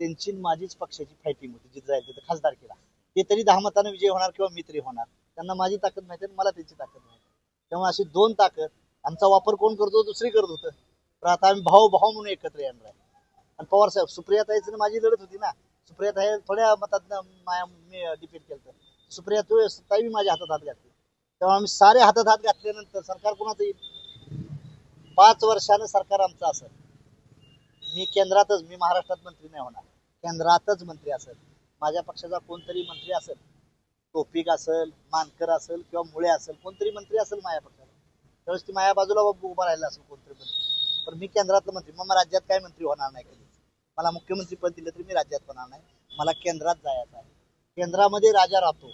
त्यांची आणि माझीच पक्षाची फायटिंग होती जिथे जाईल तिथे खासदार केला. ते तरी दहा मतानं विजय होणार किंवा मी तरी होणार. त्यांना माझी ताकद माहिती आणि मला त्यांची ताकद माहिती तेव्हा त्यामुळे अशी दोन ताकद आमचा वापर कोण करतो दुसरी करत होतं. तर आता आम्ही भाऊ भाऊ म्हणून एकत्र येणार आहे. आणि पवार साहेब सुप्रियाताईचं माझी लढत होती ना. सुप्रियाताई थोड्या मतात माया मी डिपेंड केलं सुप्रिया तू ताई मी माझ्या हातात हात घातली. तेव्हा आम्ही सारे हातात हात घातल्यानंतर सरकार कोणाचं येईल? पाच वर्षानं सरकार आमचं असेल मी केंद्रातच मी महाराष्ट्रात मंत्री नाही होणार. केंद्रातच मंत्री असेल. माझ्या पक्षाचा कोणतरी मंत्री असेल. टोपिक असेल मानकर असेल किंवा मुळे असेल कोणतरी मंत्री असेल माझ्या पक्षाला त्यावेळेस ती माझ्या बाजूला उभा राहिला असेल कोणतरी मंत्री. पण मी केंद्रातलं मंत्री. मग राज्यात काय मंत्री होणार नाही कधी? मला मुख्यमंत्री पद दिलं तरी मी राज्यात होणार नाही. मला केंद्रात जायचं आहे. केंद्रामध्ये राजा राहतो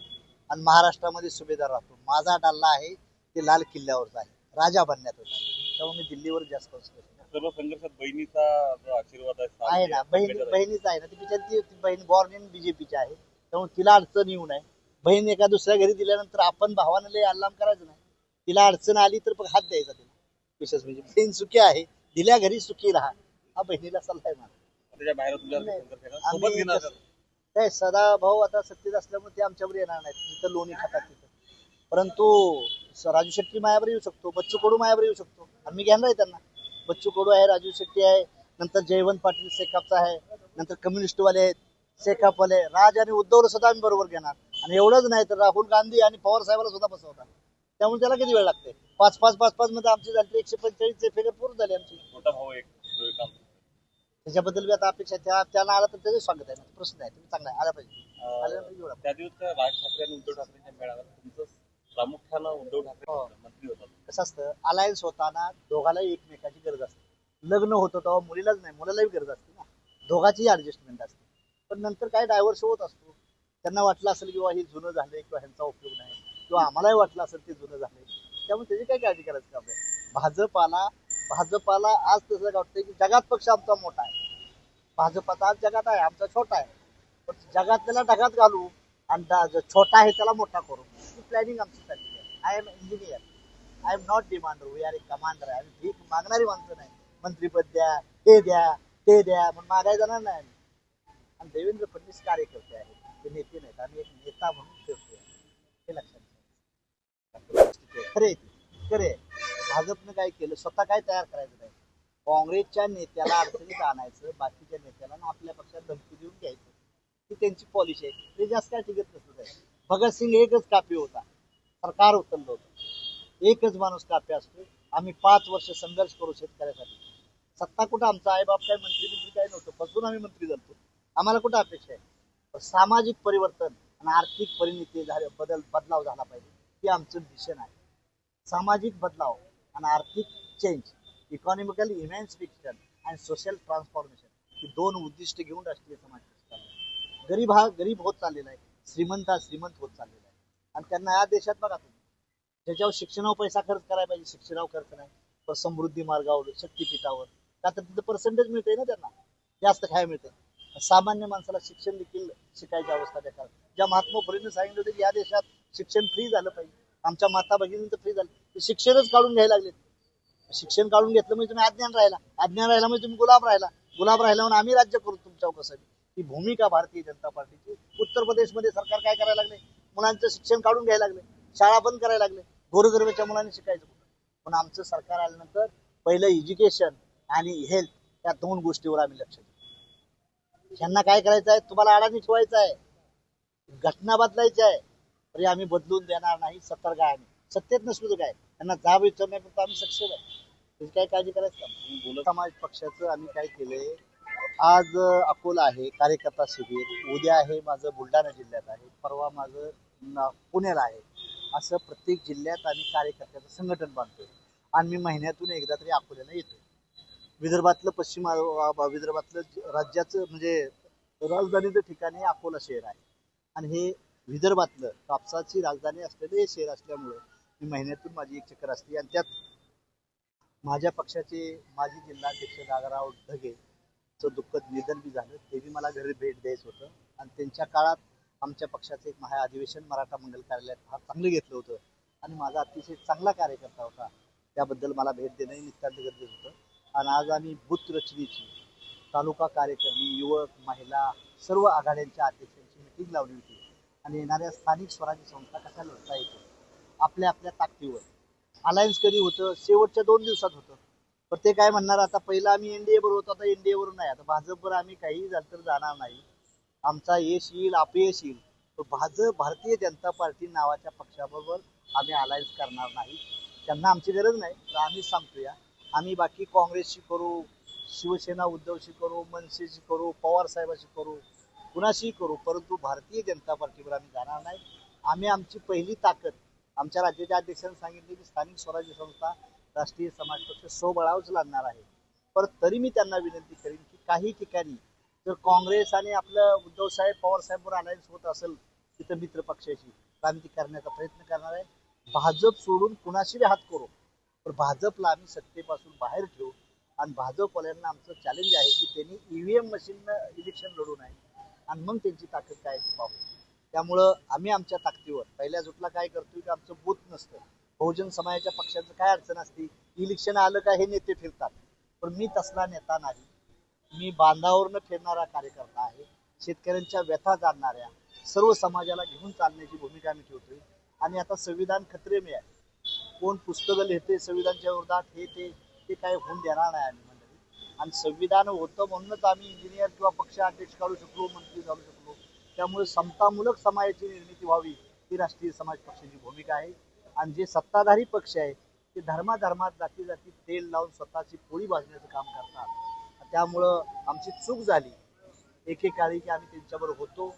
आणि महाराष्ट्रामध्ये सुभेदार राहतो. माझा डाल्ला आहे ते लाल किल्ल्यावरचा आहे राजा बनण्यात होता त्यामुळे मी दिल्लीवर जास्त सर्व संघर्षात बहिणीचा जो आशीर्वाद आहे आहे ना बहीण साथ बहिणीच आहे ना ती बिचारी ती बहीण बॉर्न इन बीजेपीची आहे. त्यामुळे तिला अडचण येऊ नये. बहीण एका दुसऱ्या घरी दिल्यानंतर आपण भावानं लय अल्लाम करायचं नाही. तिला अडचण आली तर हात द्यायचा तिला. विशेष म्हणजे बहीण सुखी आहे दिल्या घरी सुखी राहा. हा बहिणीला सल्ला आहे माझा. त्याच्या बाहेर तुला नाही. संघर्ष आहे का? सोबत आम्ही घेणार कसं- काय सदा भाऊ आता सत्तेत असल्यामुळे ते आमच्यावर येणार नाहीत. जिथं लोणी खातात तिथं. परंतु राजू शेट्टी मायावर येऊ शकतो बच्चू कडू मायावर येऊ शकतो. आणि मी घेणार आहे त्यांना. बच्चू कडू आहे राजू शेट्टी आहे नंतर जयवंत पाटील सेकापचा आहे नंतर कम्युनिस्टवाले आहेत सेकापवाले राज आणि उद्धवला सुद्धा आम्ही बरोबर घेणार. आणि एवढंच नाही तर राहुल गांधी आणि पवार साहेबाला सुद्धा बसवतात त्यामुळे त्याला किती वेळ लागते? पाच पाच पाच पाच मध्ये आमची झाली एकशे पंचेचाळीसचे फिगर पूर्ण झाली आमची. त्याच्याबद्दल बी आता अपेक्षा. त्या त्याला आला तर त्याचे स्वागत आहे. प्रश्न आहे. तुम्ही चांगला आहे, आला पाहिजे. त्या दिवस राज ठाकरे आणि उद्धव ठाकरेंच्या मेळाव्यात तुमचं प्रामुख्यानं उद्धव ठाकरे हो. मंत्री होतात. कसं असतं अलायन्स होताना दोघालाही एकमेकाची गरज असते. लग्न होतं तेव्हा मुलीलाच नाही मुलालाही गरज असते ना. दोघाचीही ऍडजस्टमेंट असते. पण नंतर काय डायव्हर्स होत असतो त्यांना वाटलं असेल किंवा हे जुनं झालंय किंवा ह्यांचा उपयोग नाही. किंवा आम्हालाही वाटलं असेल ते जुनं झालंय. त्यामुळे त्याची काय काळजी करायचं काम आहे भाजपाला भाजपाला आज तसं वाटतंय की जगात पक्ष आमचा मोठा आहे. भाजपाचा आज जगात आहे आमचा छोटा आहे. पण जगात त्याला ढगात घालू आणि छोटा आहे त्याला मोठा करू. ही प्लॅनिंग आमची चाललेली आहे. I am engineer I am not demander we are a commander आहे आम्ही भीक मागणारी माणसं नाही. मंत्रीपद द्या हे द्या ते द्या म्हणून मागाय जाणार नाही आम्ही. आणि देवेंद्र फडणवीस कार्यकर्ते आहेत. ते नेते नाहीत. आम्ही एक नेता म्हणून फिरतोय हे लक्षात ठेवा. खरे खरे आहे. भाजपनं काय केलं? स्वतः काय तयार करायचं नाही. काँग्रेसच्या नेत्याला अडचणीत आणायचं बाकीच्या नेत्याला आपल्या पक्षात धमकी देऊन घ्यायचं. ही त्यांची पॉलिसी आहे. ते जास्त काय टिकत नसत भगतसिंग एकच कापी होता. सरकार उचललं होतं एकच माणूस कापी असतो. आम्ही पाच वर्ष संघर्ष करू शेतकऱ्यासाठी. सत्ता कुठं? आमचा आई बाप काय मंत्री मंत्री काय नव्हतं. बसून आम्ही मंत्री झालतो. आम्हाला कुठं अपेक्षा आहे? सामाजिक परिवर्तन आणि आर्थिक परिणिती झाले बदल बदलाव झाला पाहिजे. हे आमचं मिशन आहे. सामाजिक बदलाव आणि आर्थिक चेंज इकॉनॉमिकल इमॅन्सिफिकेशन आणि सोशल ट्रान्सफॉर्मेशन ही दोन उद्दिष्ट घेऊन राष्ट्रीय समाज गरीब हा गरीब होत चाललेला आहे. श्रीमंत हा श्रीमंत होत चाललेला आहे. आणि त्यांना या देशात बघा तुम्ही. ज्याच्यावर शिक्षणावर पैसा खर्च करायला पाहिजे शिक्षणावर खर्च नाही. पण समृद्धी मार्गावर शक्तीपीठावर. का तर तिथं पर्सेंटेज मिळते ना त्यांना. जास्त काय मिळते सामान्य माणसाला शिक्षण देखील शिकायची अवस्था देतात ज्या महात्मा फुलेने सांगितलं होतं की या देशात शिक्षण फ्री झालं पाहिजे. आमच्या माता भगिनींचं फ्री झालं. शिक्षणच काढून घ्यायला लागले शिक्षण काढून घेतलं म्हणजे तुम्ही अज्ञान राहिला. अज्ञान राहिला म्हणजे तुम्ही गुलाब राहिला. गुलाब राहिला म्हणून आम्ही राज्य करू तुमच्यावर कसं ही भूमिका भारतीय जनता पार्टीची. उत्तर प्रदेशमध्ये सरकार काय करायला लागले? मुलांचं शिक्षण काढून घ्यायला लागले. शाळा बंद करायला लागले. गोरगरबाच्या मुलांनी शिकायचं कुठं? पण आमचं सरकार आल्यानंतर पहिलं एज्युकेशन आणि हेल्थ या दोन गोष्टीवर आम्ही लक्ष देऊ. ह्यांना काय करायचं आहे? तुम्हाला अडाणी ठेवायचं आहे. घटना बदलायची आहे. तरी आम्ही बदलून देणार नाही सतर्क आहे आम्ही. सत्तेत नसलो तर काय? त्यांना जाब विचारण्यापुरतं आम्ही सक्षम आहे. त्याची काय काळजी करायचं समाज पक्षाचं आम्ही काय केलंय? आज अकोला आहे कार्यकर्ता शिबिर. उद्या आहे माझं बुलढाणा जिल्ह्यात आहे. परवा माझं पुण्याला आहे. असं प्रत्येक जिल्ह्यात आम्ही कार्यकर्त्याचं संघटन बांधतोय. आणि मी महिन्यातून एकदा तरी अकोल्याला येतोय. विदर्भातलं पश्चिम विदर्भातलं राज्याचं म्हणजे राजधानीचं ठिकाणी अकोला शहर आहे. आणि हे विदर्भातलं कापसाची राजधानी असलेलं हे शहर असल्यामुळं मी महिन्यातून माझी एक चक्कर असते. आणि त्यात माझ्या पक्षाचे माजी जिल्हाध्यक्ष नागराव ढगे त्यांचं दुःखद निधन बी झालं ते बी मला घरी भेट द्यायचं होतं. आणि त्यांच्या काळात आमच्या पक्षाचं एक महा अधिवेशन मराठा मंडल कार्यालयात फार चांगलं घेतलं होतं. आणि माझा अतिशय चांगला कार्यकर्ता होता. त्याबद्दल मला भेट देणंही नितांत गरजेचं होतं. आणि आज आम्ही बूथ रचनेची तालुका कार्यकर्ते युवक महिला सर्व आघाड्यांच्या अध्यक्षांची मिटिंग लावली होती. आणि येणाऱ्या स्थानिक स्वराज्य संस्था कशा लढता येतो आपल्या आपल्या ताकदीवर. अलायन्स कधी होतं? शेवटच्या दोन दिवसात होतं. पण ते काय म्हणणार आता पहिलं आम्ही एनडीए बरोबर होतो आता एनडीए वरून नाही. आता भाजपवर आम्ही काही झालं तर जाणार नाही. आमचा यश येईल अपयश येईल. तर भाजप भारतीय जनता पार्टी नावाच्या पक्षाबरोबर आम्ही अलायन्स करणार नाही. त्यांना आमची गरज नाही तर आम्ही सांगतोया. आम्ही बाकी काँग्रेसशी करू शिवसेना उद्धवशी करू मनसेशी करू पवार साहेबाशी करू कुणाशीही करू परंतु भारतीय जनता पार्टीवर आम्ही जाणार नाही. आम्ही आमची पहिली ताकद आमच्या राज्याच्या अध्यक्षांनी सांगितले की स्थानिक स्वराज्य संस्था राष्ट्रीय समाज पक्ष सोबळावच लागणार आहे. पर तरी मी त्यांना विनंती करेन की काही ठिकाणी जर काँग्रेस आणि आपलं उद्धव साहेब पवार साहेबवर अलायन्स होत असेल तिथं मित्र पक्षाशी तर आम्ही ती करण्याचा प्रयत्न करणार आहे. भाजप सोडून कुणाशी बी हात करू. पण भाजपला आम्ही सत्तेपासून बाहेर ठेवू. आणि भाजपवाल्यांना आमचं चॅलेंज आहे की त्यांनी ईव्हीएम मशीन इलेक्शन लढू नये. आणि मग त्यांची ताकद काय ती पाहू. त्यामुळं आम्ही आमच्या ताकदीवर पहिल्या जुटला काय करतोय की आमचं बूथ नसतं. बहुजन समाजाच्या पक्षाचं काय अडचण असते इलेक्शन आलं का हे नेते फिरतात. पण मी तसला नेता नाही. मी बांधावरनं फिरणारा कार्यकर्ता आहे. शेतकऱ्यांच्या व्यथा जाणणाऱ्या सर्व समाजाला घेऊन चालण्याची भूमिका मी ठेवतोय. आणि आता संविधान खत्रे मी आहे. कोण पुस्तकं लिहिते संविधानच्या विरोधात हे ते ते काय होऊन देणार नाही आम्ही मंडळी आणि संविधान होतं म्हणूनच आम्ही इंजिनियर किंवा पक्ष अध्यक्ष काढू शकलो मंत्री काढू शकलो. त्यामुळे समतामूलक समाजाची निर्मिती व्हावी ही राष्ट्रीय समाज पक्षाची भूमिका आहे. आणि जे सत्ताधारी पक्ष आहे ते धर्माधर्मात जाती जाती तेल लावून स्वतःची पोळी भाजण्याचं काम करतात. त्यामुळं आमची चूक झाली. एकेकाळी की आम्ही त्यांच्याबरोबर होतो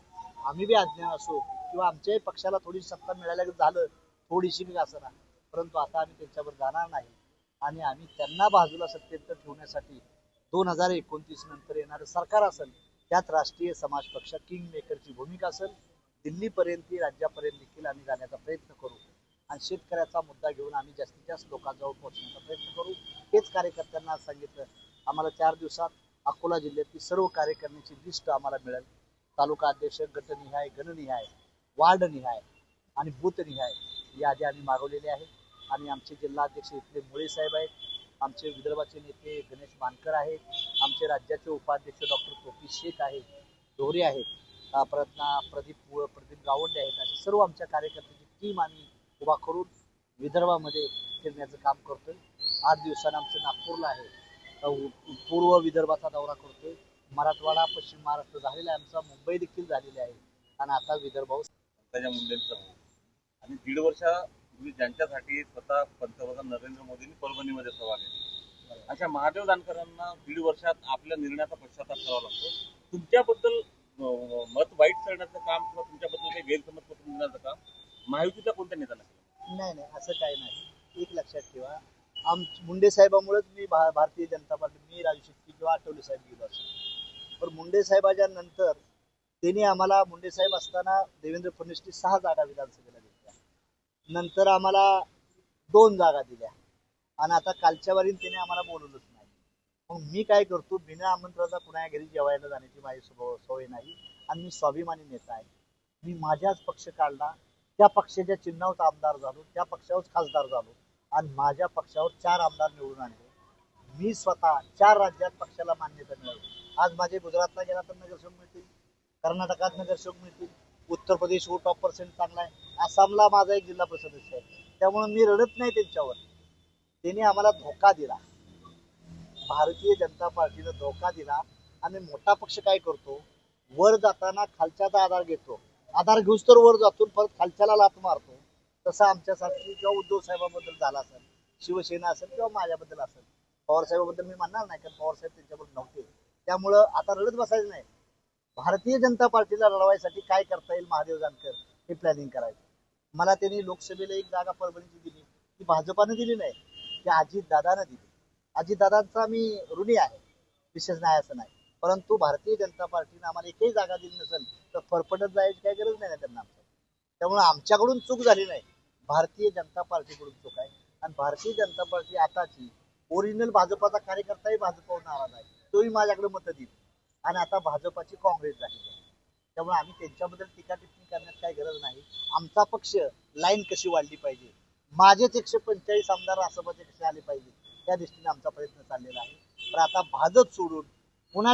आम्ही बी अज्ञान असो किंवा आमच्याही पक्षाला थोडी सत्ता मिळाल्या झालं थोडीशी बी असं ना. परंतु आता आम्ही त्यांच्यावर जाणार नाही. आणि आम्ही त्यांना बाजूला सत्तेत ठेवण्यासाठी दोन हजार एकोणतीस नंतर येणारं सरकार असेल त्यात राष्ट्रीय समाज पक्ष किंग मेकरची भूमिका असेल दिल्लीपर्यंत राज्यापर्यंत देखील आम्ही जाण्याचा प्रयत्न करू. आणि शेतकऱ्याचा मुद्दा घेऊन आम्ही जास्तीत जास्त लोकांजवळ पोहोचण्याचा प्रयत्न करू. हेच कार्यकर्त्यांना सांगितलं. आम्हाला चार दिवसात अकोला जिल्ह्यातील सर्व कार्यकारिणीची लिस्ट आम्हाला मिळेल. तालुका अध्यक्ष गटनिहाय गणनिहाय वार्डनिहाय आणि बूथनिहाय यादी आम्ही मागवलेली आहे आणि आमचे जिल्हाध्यक्ष इथले मुळे साहेब आहेत. आमचे विदर्भाचे नेते गणेश मानकर आहेत आमचे राज्याचे उपाध्यक्ष डॉक्टर टोपी शेख आहेत दोरे आहेत अं, परत प्रदीप प्रदीप गावंडे आहेत असे सर्व आमच्या कार्यकर्त्यांची टीम आम्ही उभा करून विदर्भामध्ये फिरण्याचं काम करतोय. आठ दिवसानं आमचं नागपूरला आहे. पूर्व विदर्भाचा दौरा करतोय. मराठवाडा पश्चिम महाराष्ट्र झालेला आहे आमचा मुंबई देखील झालेली आहे. आणि आता विदर्भ पंकजा मुंडेंचा आणि दीड वर्षापूर्वी ज्यांच्यासाठी स्वतः पंतप्रधान नरेंद्र मोदींनी परभणीमध्ये सभा घेतली अशा महादेव जानकरांना दीड वर्षात आपल्या निर्णयाचा पश्चाताप करावा लागतो. तुमच्याबद्दल मत वाईट करण्याचं काम किंवा तुमच्याबद्दल काही गैरसमज पसरून देण्याचं काम महायुतीच्या कोणत्या नेत्याला केलं? नाही नाही असं काही नाही. एक लक्षात ठेवा. आम मुंडे साहेबामुळेच मी भारतीय जनता पार्टी मी राजू शेट्टी किंवा आठवले साहेब गेलो असेल पण मुंडे साहेबाच्या नंतर त्यांनी आम्हाला मुंडे साहेब असताना देवेंद्र फडणवीसची सहा जागा विधानसभेला नंतर आम्हाला दोन जागा दिल्या. आणि आता कालच्या वारीन त्याने आम्हाला बोलवलंच नाही. मग मी काय करतो बिना आमंत्रणाचा कुणा घरी जेवायला जाण्याची माझी स्वभाव सवय नाही आणि मी स्वाभिमानी नेता आहे. मी माझ्याच पक्ष काढला त्या पक्षाच्या चिन्हावर आमदार झालो त्या पक्षावरच खासदार झालो आणि माझ्या पक्षावर चार आमदार निवडून आणले. मी स्वतः चार राज्यात पक्षाला मान्यता मिळवली. आज माझे गुजरातला गेला तर नगरसेवक मिळतील कर्नाटकात नगरसेवक मिळतील उत्तर प्रदेश हो टॉप पर्सेंट चांगला आहे आसामला माझा एक जिल्हा परिषद आहे. त्यामुळे मी रडत नाही त्यांच्यावर. त्यांनी आम्हाला धोका दिला. भारतीय जनता पार्टीनं धोका दिला. आणि मोठा पक्ष काय करतो? वर जाताना खालच्याचा आधार घेतो. आधार घेऊस तर वर जातो परत खालच्याला लात मारतो. तसं आमच्यासाठी किंवा उद्धव साहेबांबद्दल झाला असेल शिवसेना असेल किंवा माझ्याबद्दल असेल पवारसाहेबाबद्दल मी म्हणणार नाही कारण पवार साहेब त्यांच्याबद्दल नव्हते. त्यामुळं आता रडत बसायचं नाही. भारतीय जनता पार्टीला लढवायसाठी काय करता येईल महादेव जानकर हे प्लॅनिंग करायचं. मला त्यांनी लोकसभेला एक जागा परभणीची दिली ती भाजपाने दिली नाही ती अजित दादानं दिली. अजित दादांचा मी ऋणी आहे विशेष नाही असं नाही. परंतु भारतीय जनता पार्टीनं आम्हाला एकही जागा दिली नसेल तर फरफटत जायची काही गरज नाही ना त्यांना आमच्या त्यामुळे आमच्याकडून चूक झाली नाही. भारतीय जनता पार्टीकडून चूक आहे. आणि भारतीय जनता पार्टी आताची ओरिजिनल भाजपाचा कार्यकर्ताही भाजपावर नाराज आहे. तोही माझ्याकडे मतं देईल. आणि आता भाजपाची काँग्रेस झालेली आहे. त्यामुळे आम्ही त्यांच्याबद्दल टीका टिप्पणी करण्यात काही गरज नाही. आमचा पक्ष लाईन कशी वाढली पाहिजे? माझेच एकशे पंचेचाळीस आमदार राष्ट्रपती कसे आले पाहिजे? त्या दृष्टीने आमचा प्रयत्न चाललेला आहे. तर आता भाजप सोडून पुन्हा